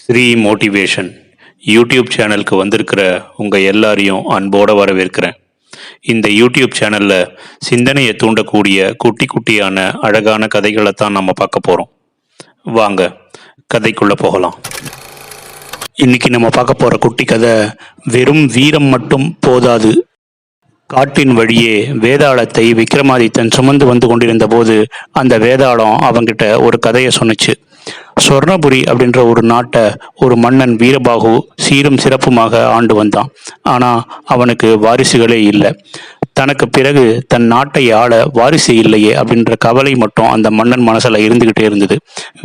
Sri motivation YouTube சேனலுக்கு வந்திருக்கிற உங்கள் எல்லாரையும் அன்போடு வரவேற்கிறேன். இந்த யூடியூப் சேனலில் சிந்தனையை தூண்டக்கூடிய குட்டி குட்டியான அழகான கதைகளை தான் நம்ம பார்க்க போகிறோம் வாங்க கதைக்குள்ளே போகலாம். இன்னைக்கு நம்ம பார்க்க போகிற குட்டி கதை வெறும் வீரம் மட்டும் போதாது. காட்டின் வழியே வேதாளத்தை விக்ரமாதித்தன் சுமந்து வந்து கொண்டிருந்த போது அந்த வேதாளம் அவங்கிட்ட ஒரு கதையை சொன்னுச்சு. சொர்ணபுரி அப்படின்ற ஒரு நாட்டை ஒரு மன்னன் வீரபாகு சீரும் சிறப்புமாக ஆண்டு வந்தான். ஆனால் அவனுக்கு வாரிசுகளே இல்லை. தனக்கு பிறகு தன் நாட்டை ஆள வாரிசு இல்லையே அப்படின்ற கவலை மட்டும் அந்த மன்னன் மனசுல இருந்துகிட்டே இருந்தது.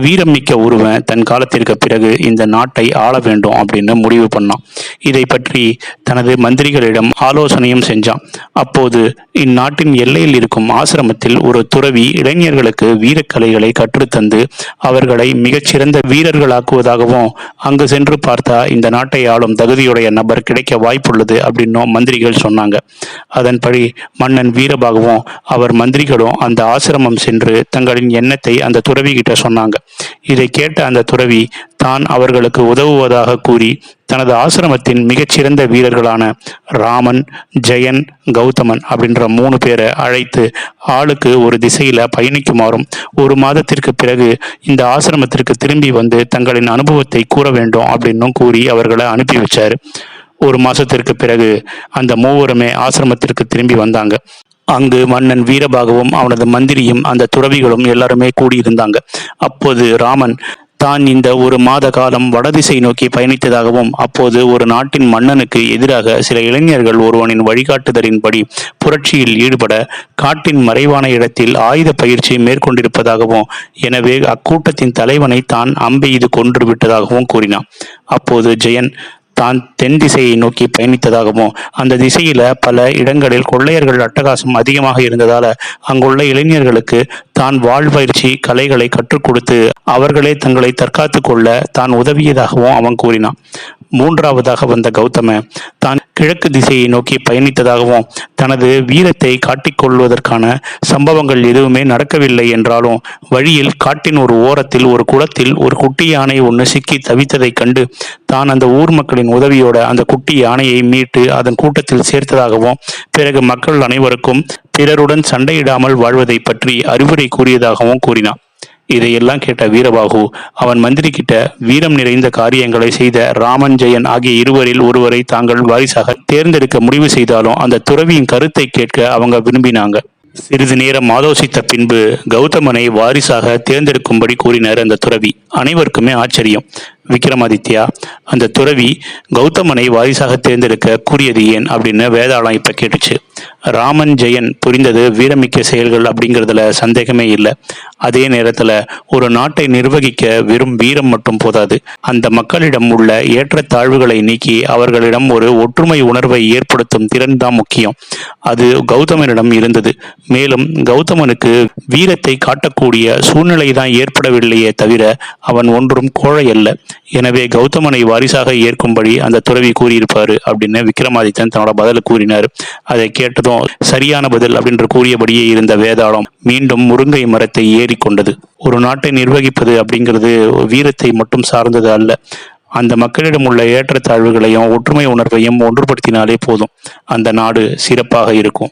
வீரம் மிக்க ஒருவன் தன் காலத்திற்கு பிறகு இந்த நாட்டை ஆள வேண்டும் அப்படின்னு முடிவு பண்ணான். இதை பற்றி தனது மந்திரிகளிடம் ஆலோசனையும் செஞ்சான். அப்போது இந்நாட்டின் எல்லையில் இருக்கும் ஆசிரமத்தில் ஒரு துறவி இளைஞர்களுக்கு வீரக்கலைகளை கற்றுத்தந்து அவர்களை மிகச்சிறந்த வீரர்களாக்குவதாகவும் அங்கு சென்று பார்த்தா இந்த நாட்டை ஆளும் தகுதியுடைய நபர் கிடைக்க வாய்ப்புள்ளது அப்படின்னும் மந்திரிகள் சொன்னாங்க. அதன்படி மன்னன் வீரபாகவும் அவர் மந்திரிகளும் அந்த ஆசிரமம் சென்று தங்களின் எண்ணத்தை அந்த துறவி கிட்ட சொன்னாங்க. இதை கேட்ட அந்த துறவி தான் அவர்களுக்கு உதவுவதாக கூறி தனது ஆசிரமத்தின் மிகச்சிறந்த வீரர்களான ராமன் ஜெயன் கௌதமன் அப்படின்ற மூணு பேரை அழைத்து ஆளுக்கு ஒரு திசையில பயணிக்குமாறும் ஒரு மாதத்திற்கு பிறகு இந்த ஆசிரமத்திற்கு திரும்பி வந்து தங்களின் அனுபவத்தை கூற வேண்டும் அப்படின்னும் கூறி அவர்களை அனுப்பி வச்சாரு. ஒரு மாசத்திற்கு பிறகு அந்த மூவருமே ஆசிரமத்திற்கு திரும்பி வந்தாங்க. அங்கு மன்னன் வீரபாகவும் அவனது மந்திரியும் அந்த துறவிகளும் எல்லாருமே கூடியிருந்தாங்க. அப்போது ராமன் தான் இந்த ஒரு மாத காலம் வடதிசை நோக்கி பயணித்ததாகவும் அப்போது ஒரு நாட்டின் மன்னனுக்கு எதிராக சில இளைஞர்கள் ஒருவனின் வழிகாட்டுதலின்படி புரட்சியில் ஈடுபட காட்டின் மறைவான இடத்தில் ஆயுத பயிற்சி மேற்கொண்டிருப்பதாகவும் எனவே அக்கூட்டத்தின் தலைவனை தான் அம்பெய்து கொன்று விட்டதாகவும் கூறினான். அப்போது ஜெயன் தான் தென் திசையை நோக்கி பயணித்ததாகவும் அந்த திசையில பல இடங்களில் கொள்ளையர்கள் அட்டகாசம் அதிகமாக இருந்ததால அங்குள்ள இளைஞர்களுக்கு தான் வாழ்பயிற்சி கலைகளை கற்றுக் கொடுத்து அவர்களே தங்களை தற்காத்து கொள்ள தான் உதவியதாகவும் அவன் கூறினான். மூன்றாவதாக வந்த கௌதம தான் கிழக்கு திசையை நோக்கி பயணித்ததாகவும் தனது வீரத்தை காட்டிக்கொள்வதற்கான சம்பவங்கள் எதுவுமே நடக்கவில்லை என்றாலும் வழியில் காட்டின் ஒரு ஓரத்தில் ஒரு குளத்தில் ஒரு குட்டி யானை ஒன்று சிக்கி தவித்ததைக் கண்டு தான் அந்த ஊர் மக்களின் உதவியோட அந்த குட்டி யானையை மீட்டு அதன் கூட்டத்தில் சேர்த்ததாகவும் பிறகு மக்கள் அனைவருக்கும் பிறருடன் சண்டையிடாமல் வாழ்வதை பற்றி அறிவுரை கூறியதாகவும் கூறினான். இதையெல்லாம் கேட்ட வீரபாகு அவன் மந்திரி கிட்ட வீரம் நிறைந்த காரியங்களை செய்த ராமன் ஜெயன் ஆகிய இருவரில் ஒருவரை தாங்கள் வாரிசாக தேர்ந்தெடுக்க முடிவு செய்தாலும் அந்த துறவியின் கருத்தை கேட்க அவங்க விரும்பினாங்க. சிறிது நேரம் ஆலோசித்த பின்பு கௌதமனை வாரிசாக தேர்ந்தெடுக்கும்படி கூறினார் அந்த துறவி. அனைவருக்குமே ஆச்சரியம். விக்ரமாதித்யா அந்த துறவி கௌதமனை வாரிசாக தேர்ந்தெடுக்க கூறியது ஏன் அப்படின்னு வேதாளம் இப்ப கேட்டுச்சு. ராமன் ஜெயன் புரிந்தது வீரமிக்க செயல்கள் அப்படிங்கிறதுல சந்தேகமே இல்லை. அதே நேரத்துல ஒரு நாட்டை நிர்வகிக்க வெறும் வீரம் மட்டும் போதாது. அந்த மக்களிடம் உள்ள ஏற்றத்தாழ்வுகளை நீக்கி அவர்களிடம் ஒரு ஒற்றுமை உணர்வை ஏற்படுத்தும் திறன் தான் முக்கியம். அது கௌதமனிடம் இருந்தது. மேலும் கௌதமனுக்கு வீரத்தை காட்டக்கூடிய சூழ்நிலை தான் ஏற்படவில்லையே தவிர அவன் ஒன்றும் கோழை அல்ல எனவே கௌதமனை வாரிசாக ஏற்கும்படி அந்த துறவி கூறியிருப்பாரு அப்படின்னு விக்ரமாதித்தன் தன்னோட பதில கூறினார். அதை கேட்டதும் சரியான பதில் அப்படின்று கூறியபடியே இருந்த வேதாளம் மீண்டும் முருங்கை மரத்தை ஏறி கொண்டது ஒரு நாட்டை நிர்வகிப்பது அப்படிங்கிறது வீரத்தை மட்டும் சார்ந்தது அல்ல. அந்த மக்களிடம் உள்ள ஏற்றத்தாழ்வுகளையும் ஒற்றுமை உணர்வையும் ஒன்றுபடுத்தினாலே போதும். அந்த நாடு சிறப்பாக இருக்கும்.